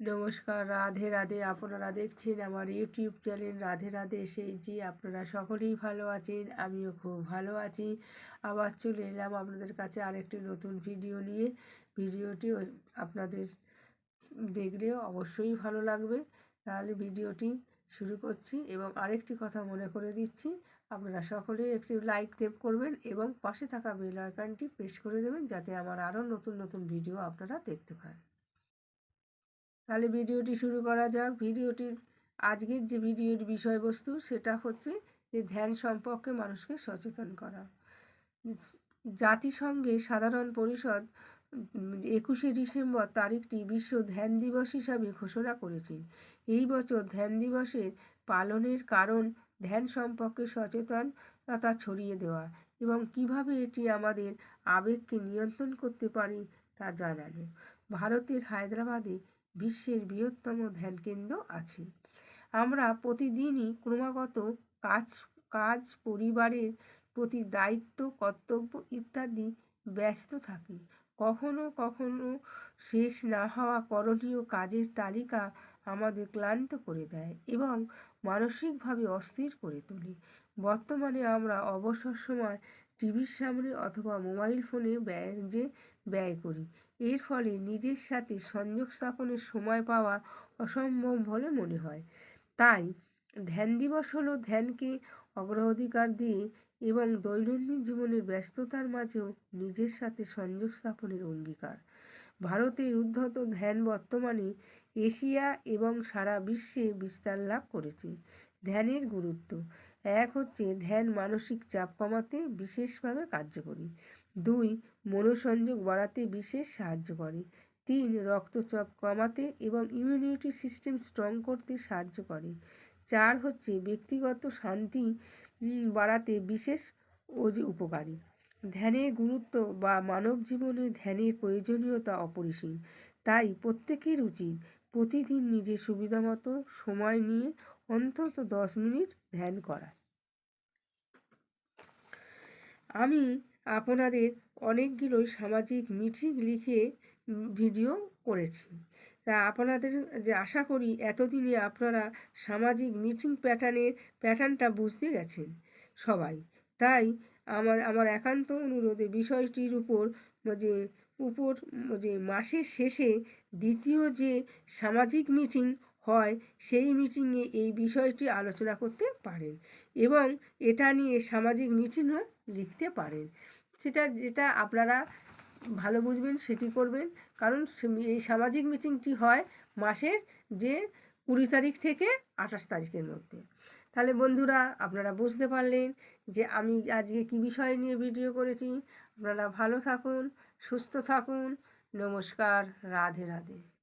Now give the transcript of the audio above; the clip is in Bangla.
নমস্কার, রাধে রাধে। আপনারা দেখছেন আমার ইউটিউব চ্যানেল রাধে রাধে এসেছি আপনারা সকলেই ভালো আছেন, আমিও খুব ভালো আছি। আবার চলে এলাম আপনাদের কাছে আরেকটি নতুন ভিডিও নিয়ে। ভিডিওটি আপনাদের দেখলে অবশ্যই ভালো লাগবে। তাহলে ভিডিওটি শুরু করছি এবং আরেকটি কথা মনে করে দিচ্ছি। আপনারা সকলেই একটি লাইক দেব করবেন এবং পাশে থাকা বেল আইকনটি প্রেস করে দেবেন যাতে আমার আরও নতুন নতুন ভিডিও আপনারা দেখতে পান। তাহলে ভিডিওটি শুরু করা যাক। ভিডিওটির আজকের যে ভিডিওর বিষয়বস্তু, সেটা হচ্ছে যে ধ্যান সম্পর্কে মানুষকে সচেতন করা। জাতিসংঘের সাধারণ পরিষদ একুশে ডিসেম্বর তারিখটি বিশ্ব ধ্যান দিবস হিসাবে ঘোষণা করেছে। এই বছর ধ্যান দিবসের পালনের কারণ ধ্যান সম্পর্কে সচেতনতা ছড়িয়ে দেওয়া এবং কীভাবে এটি আমাদের আবেগকে নিয়ন্ত্রণ করতে পারে তা জানানো। ভারতের হায়দ্রাবাদে বিশ্বের বৃহত্তম ধ্যানকেন্দ্র আছে। আমরা প্রতিদিনই ক্রমাগত কাজ কাজ, পরিবারের প্রতি দায়িত্ব, কর্তব্য ইত্যাদি ব্যস্ত থাকি। কখনো কখনো শেষ না হওয়া করণীয় কাজের তালিকা আমাদের ক্লান্ত করে দেয় এবং মানসিকভাবে অস্থির করে তোলে। বর্তমানে আমরা অবসর সময় টিভির সামনে অথবা মোবাইল ফোনে ব্যয় যে ব্যয় করি। এর ফলে নিজের সাথে সংযোগ স্থাপনের সময় পাওয়া অসম্ভব বলে মনে হয়। তাই ধ্যান দিবস হলো ধ্যানকে অগ্রাধিকার দিয়ে এবং দৈনন্দিন জীবনের ব্যস্ততার মাঝেও নিজের সাথে সংযোগ স্থাপনের অঙ্গীকার। ভারতের উদ্ধত ধ্যান বর্তমানে এশিয়া এবং সারা বিশ্বে বিস্তার লাভ করেছে। ধ্যানের গুরুত্ব। এক হচ্ছে ধ্যান মানসিক চাপ কমাতে বিশেষভাবে কার্যকরী। দুই, মনোসংযোগ বাড়াতে বিশেষ সাহায্য করে। তিন, রক্তচাপ কমাতে এবং ইমিউনিটি সিস্টেম স্ট্রং করতে সাহায্য করে। চার হচ্ছে ব্যক্তিগত শান্তি বাড়াতে বিশেষ যে উপকারী। ধ্যানের গুরুত্ব বা মানব জীবনে ধ্যানের প্রয়োজনীয়তা অপরিসীম। তাই প্রত্যেকের উচিত প্রতিদিন নিজের সুবিধামতো সময় নিয়ে অন্তত দশ মিনিট ধ্যান করা আমি আপনাদের অনেকগুলোই সামাজিক মিটিং লিখে ভিডিও করেছি। তা আপনাদের যে আশা করি এতদিনে আপনারা সামাজিক মিটিং প্যাটার্নের প্যাটার্নটা বুঝতে গেছেন সবাই। তাই আমার আমার একান্ত অনুরোধে বিষয়টির উপর যে উপর যে মাসের শেষে দ্বিতীয় যে সামাজিক মিটিং হয়, সেই মিটিংয়ে এই বিষয়টি আলোচনা করতে পারেন এবং এটা নিয়ে সামাজিক মিটিংও লিখতে পারেন। সেটা যেটা আপনারা ভালো বুঝবেন সেটি করবেন। কারণ এই সামাজিক মিটিংটি হয় মাসের যে কুড়ি তারিখ থেকে আঠাশ তারিখের মধ্যে। তাহলে বন্ধুরা, আপনারা বুঝতে পারলেন যে আমি আজকে কী বিষয় নিয়ে ভিডিও করেছি। আপনারা ভালো থাকুন, সুস্থ থাকুন। নমস্কার, রাধে রাধে।